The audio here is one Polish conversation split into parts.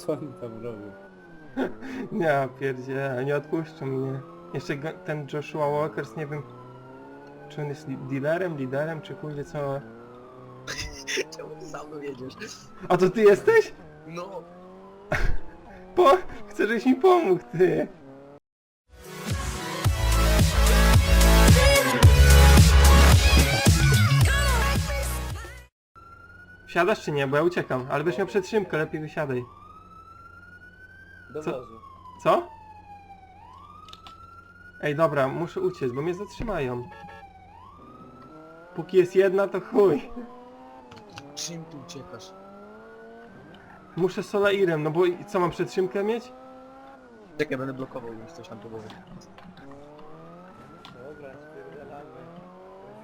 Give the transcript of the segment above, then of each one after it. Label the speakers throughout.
Speaker 1: Co oni tam robią?
Speaker 2: Nie, pierdzie, nie odpuszczą mnie. Jeszcze go- ten Joshua Walkers, nie wiem, czy on jest li- dealerem, liderem, czy kurde co.
Speaker 3: Czemu ty sam jedziesz?
Speaker 2: A to ty jesteś?
Speaker 3: No,
Speaker 2: Po... Chcę, żebyś mi pomógł, ty. Wsiadasz czy nie? Bo ja uciekam, ale byś miał przetrzymkę, lepiej wysiadaj.
Speaker 1: Do
Speaker 2: Co?
Speaker 1: wozu.
Speaker 2: Co? Ej, dobra, muszę uciec, bo mnie zatrzymają. Póki jest jedna, to chuj.
Speaker 3: czym ty uciekasz?
Speaker 2: Muszę Solairem, no bo i- co, mam przetrzymkę mieć?
Speaker 3: Czekaj, będę blokował już coś tam próbował.
Speaker 1: Dobra, spierdalamy.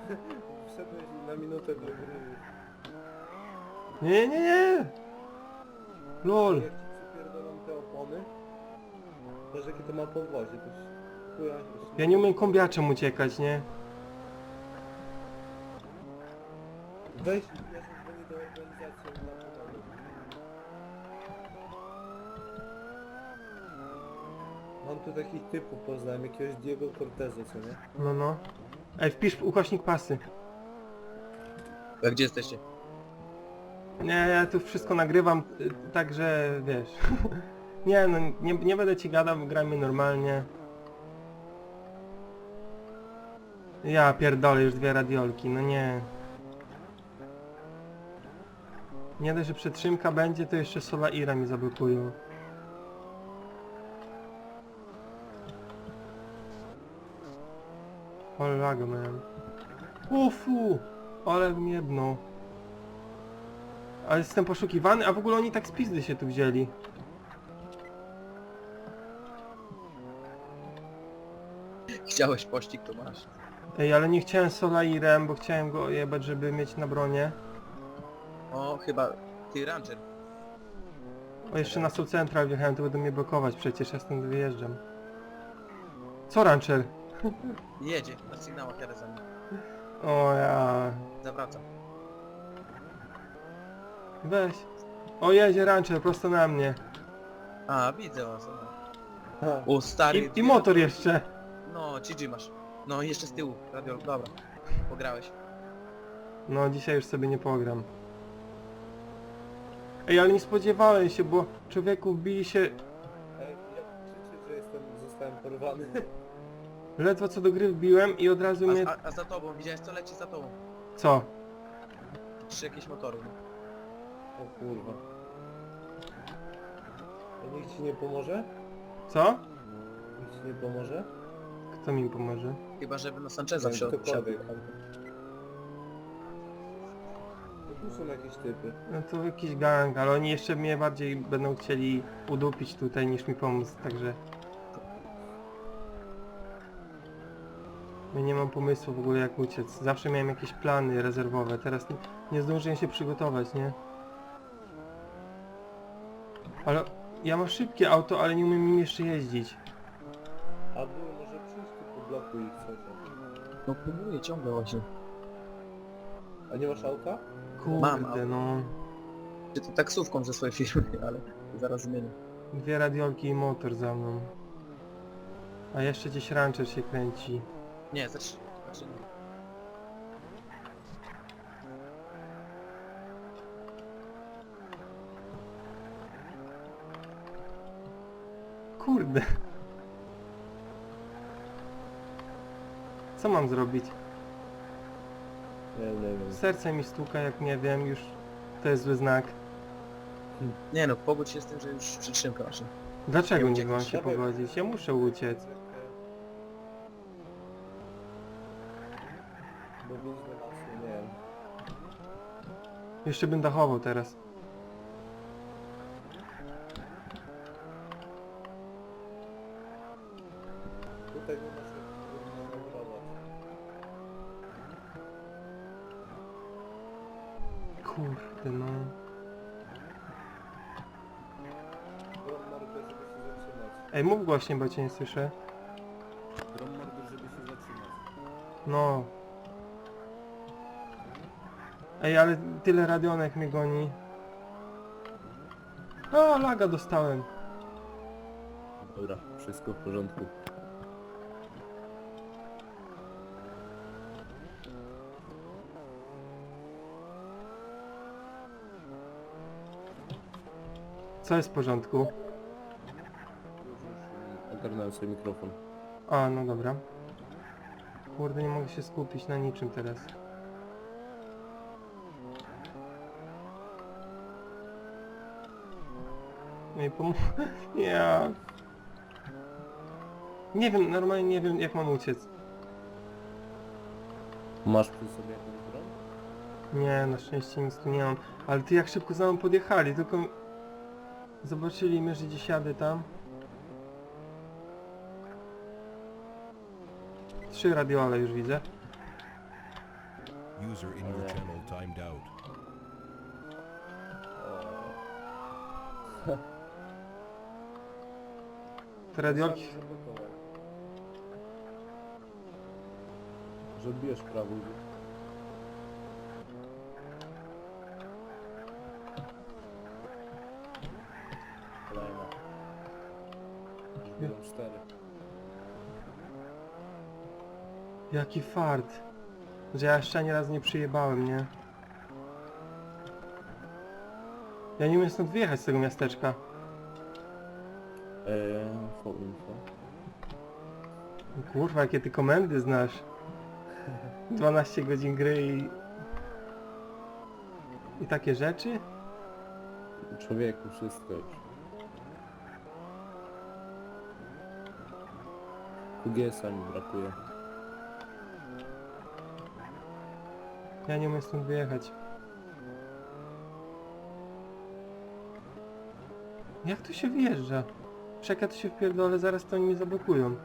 Speaker 1: Wszedłeś na minutę do gry.
Speaker 2: Nie, nie, nie. Lol.
Speaker 1: Te opony, jakie to ma podwozie, to już chuja już...
Speaker 2: Ja nie umiem kombiaczem uciekać, nie?
Speaker 1: Weź, ja się dzwonię do organizacji dla. Mam tu takich typów poznałem, jakiegoś Diego Corteza, co nie?
Speaker 2: No, no. Ej, wpisz ukośnik pasy.
Speaker 3: A gdzie jesteście?
Speaker 2: Nie, ja tu wszystko nagrywam, y, także wiesz. nie, no nie, nie będę ci gadał, grajmy normalnie. Ja pierdolę już dwie radiolki, no nie. Nie dość, że przetrzymka będzie, to jeszcze Solaira mi zablokują. Ale lago miałem. Ufu! Ale mnie jedno. Ale jestem poszukiwany, a w ogóle oni tak z pizdy się tu wzięli.
Speaker 3: Chciałeś pościg, to masz.
Speaker 2: Ej, ale nie chciałem Solairem, bo chciałem go jebać, żeby mieć na bronie.
Speaker 3: O, chyba... Ty, Rancher.
Speaker 2: O, jeszcze na Soul Central wjechałem, to będą mnie blokować przecież, ja stąd wyjeżdżam. Co Rancher?
Speaker 3: Jedzie, na sygnałach jadę za nim.
Speaker 2: O ja...
Speaker 3: Zawracam.
Speaker 2: Weź. O, jedzie Rancher, prosto na mnie.
Speaker 3: A, widzę was. no.
Speaker 1: Ha,
Speaker 3: O, stary...
Speaker 2: I, i motor jeszcze.
Speaker 3: No, GG masz. No, i jeszcze z tyłu. Radio, dobra. Pograłeś.
Speaker 2: No, dzisiaj już sobie nie pogram. Ej, ale nie spodziewałem się, bo człowieku wbili się
Speaker 1: Ej, jak krzyczy, że jestem, zostałem porwany.
Speaker 2: ledwo co do gry wbiłem i od razu mnie...
Speaker 3: A, a, a za tobą, widziałeś co leci za tobą?
Speaker 2: Co?
Speaker 3: Trzy jakieś motory.
Speaker 1: O kurwa. A nikt ci nie pomoże?
Speaker 2: Co?
Speaker 1: Nikt ci nie pomoże?
Speaker 2: Kto mi pomoże?
Speaker 3: Chyba, żeby na Sancheza wsiadł.
Speaker 1: Ktokolwiek. Tu są jakieś typy.
Speaker 2: No to jakiś gang, ale oni jeszcze mnie bardziej będą chcieli udupić tutaj niż mi pomóc, także... Ja nie mam pomysłu w ogóle jak uciec. Zawsze miałem jakieś plany rezerwowe, teraz nie, nie zdążyłem się przygotować, nie? Ale ja mam szybkie auto, ale nie umiem nim jeszcze jeździć.
Speaker 1: A przyjść tu coś.
Speaker 3: No próbuję ciągle właśnie.
Speaker 1: A nie masz auta?
Speaker 3: Mam
Speaker 2: Kurde
Speaker 3: auto.
Speaker 2: no.
Speaker 3: Czy to taksówką ze swojej firmy, ale zaraz zmienię.
Speaker 2: Dwie radiolki i motor za mną. A jeszcze gdzieś rancher się kręci.
Speaker 3: Nie, zacznij. Znaczy nie.
Speaker 2: Kurde. Co mam zrobić?
Speaker 1: Nie, nie wiem.
Speaker 2: Serce mi stuka jak nie wiem, już to jest zły znak.
Speaker 3: Nie no, pogódź się z tym, że już przytrzymka masz.
Speaker 2: Dlaczego
Speaker 3: Nie
Speaker 2: mam się pogodzić? Ja muszę uciec.
Speaker 1: Bo nie wiem.
Speaker 2: Jeszcze bym dachował teraz.
Speaker 1: Tutaj nie masz jak manewrować.
Speaker 2: Kurde no.
Speaker 1: Grom mordę, żeby się zatrzymać.
Speaker 2: Głośniej, bo cię nie słyszę.
Speaker 1: Żeby się zatrzymać.
Speaker 2: No. Ej, ale tyle radionek mnie goni. A, laga dostałem.
Speaker 1: Dobra, wszystko w porządku.
Speaker 2: Co jest w porządku?
Speaker 1: Ogarnąłem sobie mikrofon.
Speaker 2: A, no dobra. Kurde, nie mogę się skupić na niczym teraz. No i pom... Ja... Nie wiem, normalnie nie wiem jak mam uciec.
Speaker 1: Masz przy sobie jakąś broń?
Speaker 2: Nie, na szczęście nic tu nie mam. Ale ty jak szybko za mną podjechali, tylko... Zobaczyli mnie, że gdzieś jadę tam. Trzy radiole już widzę.
Speaker 4: User in your channel timed out.
Speaker 2: Te radiolki...
Speaker 1: Że bierz prawo. Kolejna. Już będą cztery.
Speaker 2: Jaki fart. Że ja jeszcze ani raz nie przyjebałem, nie? Ja nie umiem stąd wyjechać z tego miasteczka.
Speaker 1: Eee, info, info.
Speaker 2: Kurwa, jakie ty komendy znasz. 12 godzin gry i... I takie rzeczy?
Speaker 1: Człowieku, wszystko już. UGS-a mi brakuje.
Speaker 2: Ja nie umiem stąd wyjechać. Jak tu się wjeżdża? Tu się wpierdolę, zaraz to oni mnie zablokują.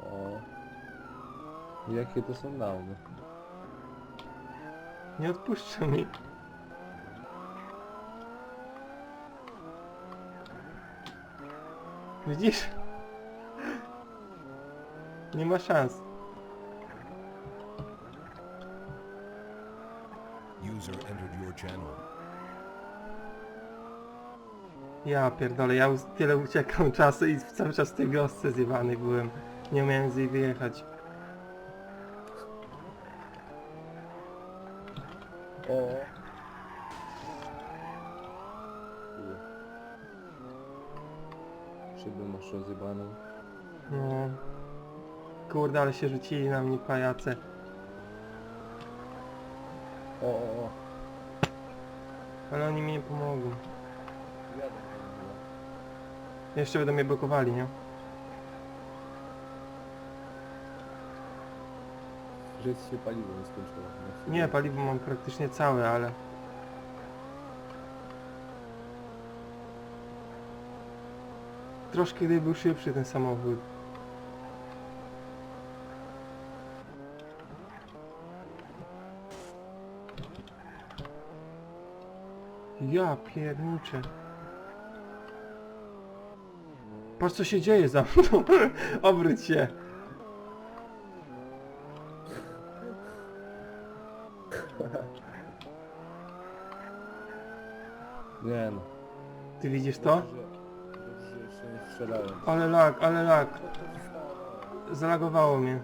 Speaker 1: O. Jakie to są downy?
Speaker 2: Nie odpuszczą mi. Widzisz? Nie ma szans.
Speaker 4: User entered your channel.
Speaker 2: Ja pierdolę, ja tyle uciekam czasu i cały czas w tej wiosce zjebanej byłem. Nie umiałem z niej wyjechać.
Speaker 1: O. Szybę masz rozjebaną.
Speaker 2: No. Kurde, ale się rzucili na mnie pajace.
Speaker 1: O, o, o.
Speaker 2: Ale oni mi nie pomogą.
Speaker 1: Jadę.
Speaker 2: Jeszcze będą mnie blokowali, nie?
Speaker 1: Że ci się paliwo nie skończyło.
Speaker 2: Nie, paliwo mam praktycznie całe, ale... Troszkę gdyby był szybszy ten samochód. Ja pierniczę. Patrz co się dzieje za mną. Obróć się.
Speaker 1: Nie no.
Speaker 2: Ty widzisz to?
Speaker 1: Dobrze, że- dobrze, że jeszcze nie strzelałem.
Speaker 2: Ale lag, ale lag. Zalagowało mnie.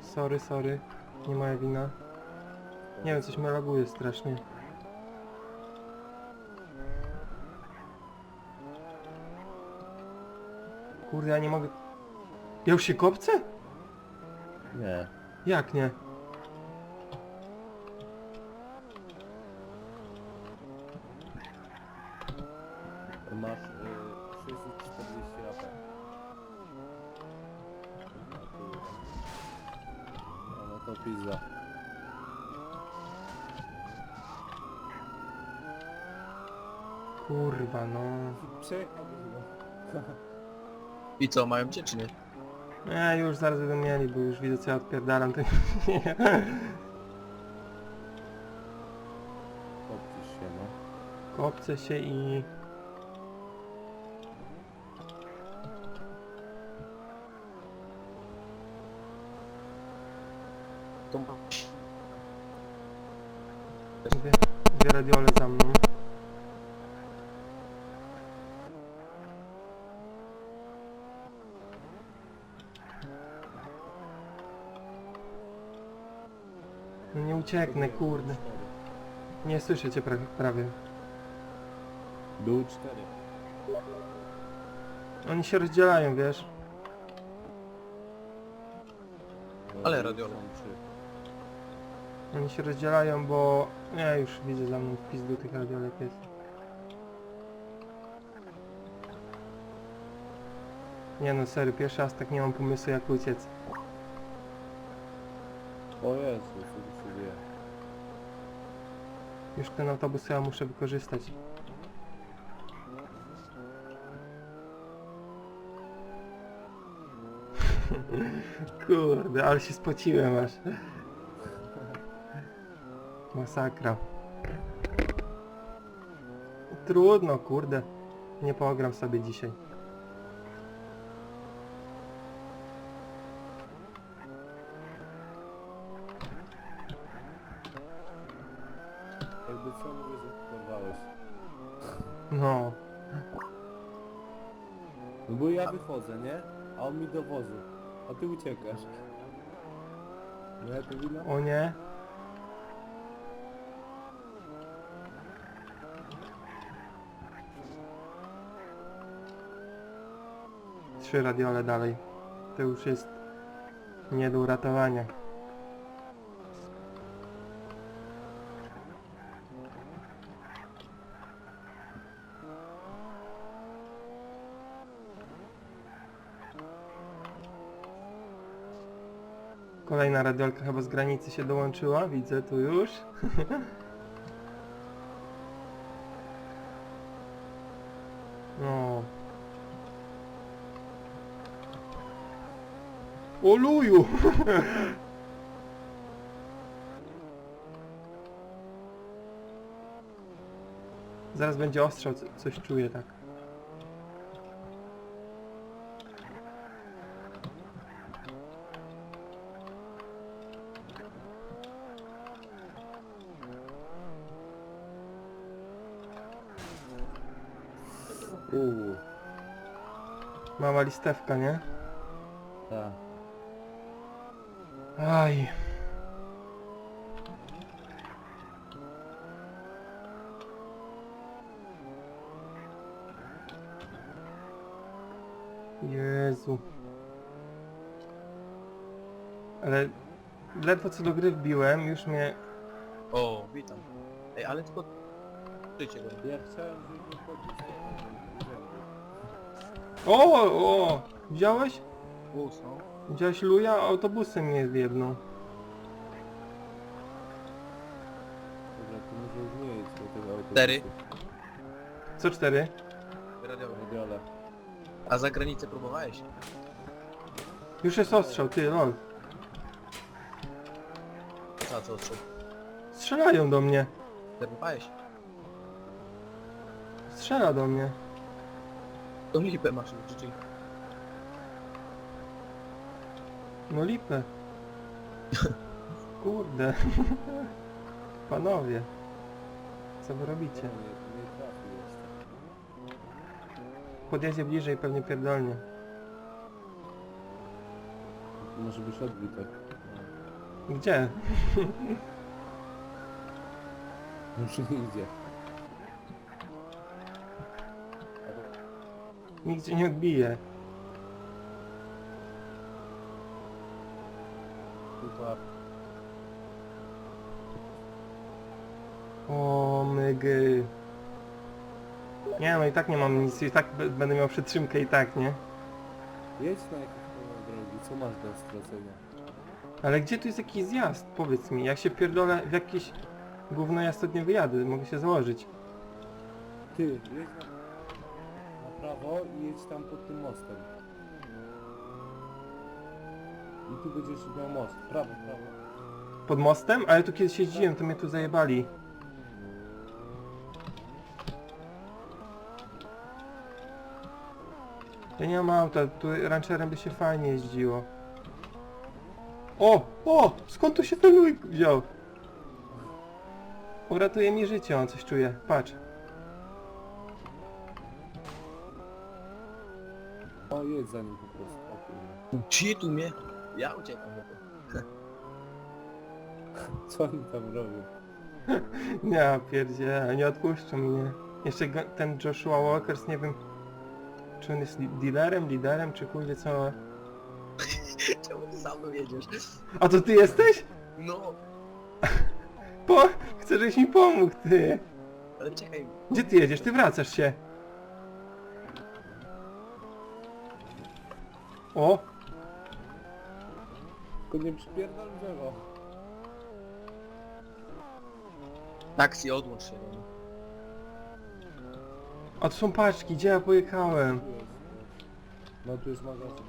Speaker 2: Sorry, sorry. Nie moja wina. Nie wiem, coś mnie laguje strasznie. Kurde, ja nie mogę... Ja już się kopcę?
Speaker 1: Nie.
Speaker 2: Jak nie?
Speaker 3: I co, mają cię czy nie?
Speaker 2: Nie, już zaraz będą mieli, bo już widzę co ja odpierdalam, to nie.
Speaker 1: Się, no.
Speaker 2: Kopcę się i...
Speaker 3: To...
Speaker 2: Dwie, dwie radiole za mną. Ucieknę, kurde. Nie słyszę cię pra prawie.
Speaker 1: Był cztery.
Speaker 2: Oni się rozdzielają, wiesz?
Speaker 3: Ale
Speaker 1: trzy.
Speaker 2: Oni się rozdzielają, bo... Ja już widzę za mną w pizdu tych radiolek jest. Nie no, serio, pierwszy raz tak nie mam pomysłu jak uciec.
Speaker 1: O Jezu, co tu?
Speaker 2: Już ten autobus ja muszę wykorzystać. Kurde, ale się spociłem aż. Masakra. Trudno, kurde. Nie pogram sobie dzisiaj.
Speaker 1: Jakby co mówię, że porwałeś.
Speaker 2: No.
Speaker 1: No bo nie? A on mi do wozu. A ty uciekasz. No ja to wina?
Speaker 2: O nie. Trzy radiole dalej. To już jest nie do uratowania. Kolejna radiolka chyba z granicy się dołączyła, widzę tu już. No. Oluju! Zaraz będzie ostrzał, co- coś czuję tak.
Speaker 1: Uuu,
Speaker 2: Mała listewka, nie?
Speaker 1: tak.
Speaker 2: Aj. Jezu. Ale ledwo co do gry wbiłem, już mnie...
Speaker 3: O, witam. Ej, ale tylko... Życie go.
Speaker 1: Ja chciałem, podnieść.
Speaker 2: O, o! Widziałeś?
Speaker 3: Bus, no.
Speaker 2: Widziałeś luja? Autobusem mnie zjebnął.
Speaker 1: Dobra, to może już nie jedź do tego autobusu.
Speaker 3: Cztery.
Speaker 2: Co cztery?
Speaker 3: Radiowe.
Speaker 1: Radiole.
Speaker 3: A za granicę próbowałeś?
Speaker 2: Już jest ostrzał, ty, lol.
Speaker 3: Za co odstrzał?
Speaker 2: Strzelają do mnie.
Speaker 3: Próbowałeś?
Speaker 2: Strzela do mnie.
Speaker 3: To lipę masz, czyli...
Speaker 2: No lipę. Kurde. Panowie. Co wy robicie?
Speaker 1: Nie, nie trafił jeszcze.
Speaker 2: Podjedzie bliżej pewnie pierdolnie.
Speaker 1: Może byś odbił tak.
Speaker 2: Gdzie?
Speaker 1: Już nie idzie.
Speaker 2: Nigdzie nie odbije.
Speaker 1: Chyba
Speaker 2: O mygy. Nie no i tak nie mam nic, i tak b- będę miał przytrzymkę i tak, nie?
Speaker 1: jedź na pełne drogi, co masz do stracenia?
Speaker 2: Ale gdzie tu jest jakiś zjazd? Powiedz mi, jak się pierdolę w jakieś gówno ja stąd nie wyjadę, mogę się założyć.
Speaker 1: Ty, jedź na prawo i jedź tam pod tym mostem. I tu będziesz miał most. Prawo, prawo.
Speaker 2: Pod mostem? Ale tu kiedyś jeździłem, to mnie tu zajebali. Ja nie mam auta, tu rancherem by się fajnie jeździło. O! O! Skąd tu się ten wziął? Uratuje mi życie, on coś czuje. Patrz.
Speaker 1: Za nim po prostu.
Speaker 3: Ci tu mnie. Ja uciekam. do tego.
Speaker 1: Co oni tam robią?
Speaker 2: Ja pierdzie, nie odpuszczą mnie. Jeszcze go- ten Joshua Walkers, nie wiem, czy on jest li- dealerem, liderem, czy wie co.
Speaker 3: Czemu ty za mną jedziesz?
Speaker 2: A to ty jesteś?
Speaker 3: No,
Speaker 2: Po... Chcę, żebyś mi pomógł, ty.
Speaker 3: ale czekaj.
Speaker 2: Gdzie ty jedziesz? Ty wracasz się. O!
Speaker 1: Tylko nie przypierdol drzewo.
Speaker 3: Taksi odłącz się. no.
Speaker 2: A to są paczki, gdzie ja pojechałem?
Speaker 1: Tu jest. No tu jest magazyn.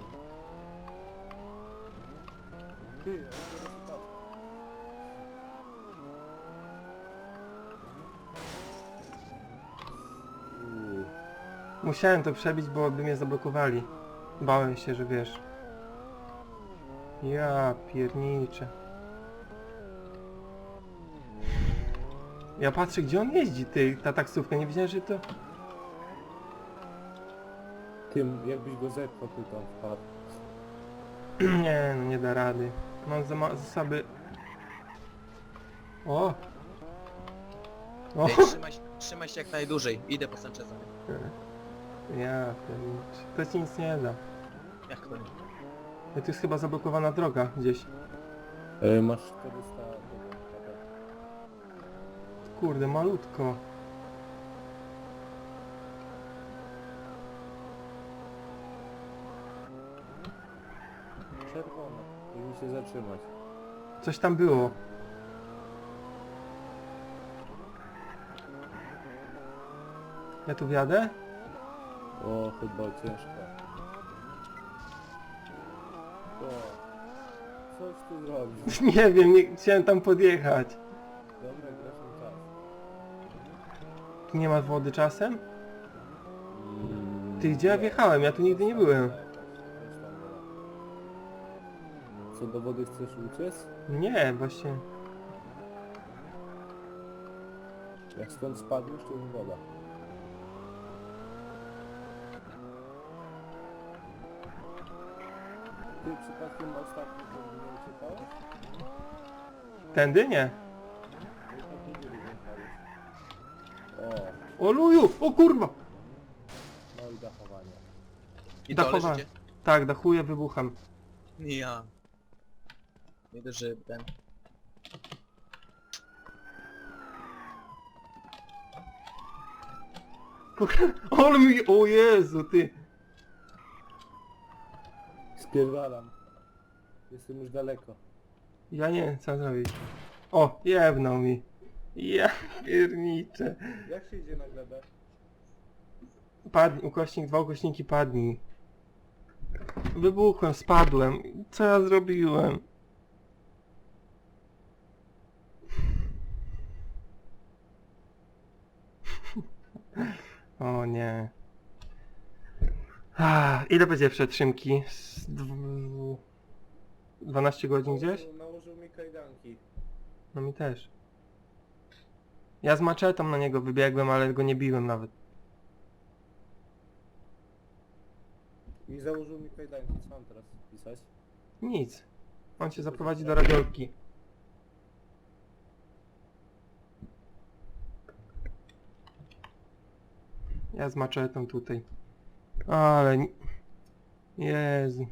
Speaker 1: Ty, ja teraz patrzę. Uuu.
Speaker 2: Musiałem to przebić, bo by mnie zablokowali. Bałem się, że wiesz. Ja pierniczę. Ja patrzę, gdzie on jeździ, ty, ta taksówka. Nie wiedziałem, że to...
Speaker 1: Tym, jakbyś go zepchnął, ty tam wpadł.
Speaker 2: nie, no nie da rady. Mam za ma- zasoby... O! O!
Speaker 3: Ej, trzymaj, się- trzymaj się jak najdłużej. Idę po Sancheza.
Speaker 2: Ja pierniczę. To ci nic nie da.
Speaker 3: Jak to nie?
Speaker 2: Ja, tu jest chyba zablokowana droga gdzieś.
Speaker 1: E, masz 400 tego, dobra.
Speaker 2: Kurde, malutko.
Speaker 1: Czerwona. Powinien się zatrzymać.
Speaker 2: Coś tam było. Ja tu wjadę?
Speaker 1: O, chyba ciężko. O, coś ty zrobił.
Speaker 2: Nie wiem, nie chciałem tam podjechać.
Speaker 1: Dobra, grasz na czas.
Speaker 2: Tu nie ma wody czasem? Ty, gdzie ja wjechałem? Ja tu nigdy nie byłem.
Speaker 1: Co do wody chcesz uciec?
Speaker 2: Nie, właśnie.
Speaker 1: Jak stąd spadniesz, to jest woda. Przypadkiem ostatnio to nie uciekałeś?
Speaker 2: Tędy nie.
Speaker 1: No. O,
Speaker 2: O luju! O kurwa!
Speaker 1: no i dachowanie.
Speaker 3: I
Speaker 2: Dachowa-
Speaker 3: leżycie?
Speaker 2: Tak, dachuję, wybucham.
Speaker 3: Nie ja. Nie dość, że ten...
Speaker 2: Kurwa, Ale mi... O Jezu, ty!
Speaker 1: Spierdalam. Jestem już daleko.
Speaker 2: Ja nie co zrobić. O, jebnął mi. Ja pierniczę.
Speaker 1: Jak się idzie na glebę?
Speaker 2: Padnij, ukośnik, dwa ukośniki, padnij. Wybuchłem, spadłem. Co ja zrobiłem? O nie. Ah, ile będzie przetrzymki? Z dw- 12 godzin gdzieś?
Speaker 1: Nałożył mi kajdanki.
Speaker 2: No mi też. Ja z maczetą na niego wybiegłem, ale go nie biłem nawet.
Speaker 1: I założył mi kajdanki. Co mam teraz pisać?
Speaker 2: Nic. On cię zaprowadzi do radiolki. Ja z maczetą tutaj. Ale... Jezu.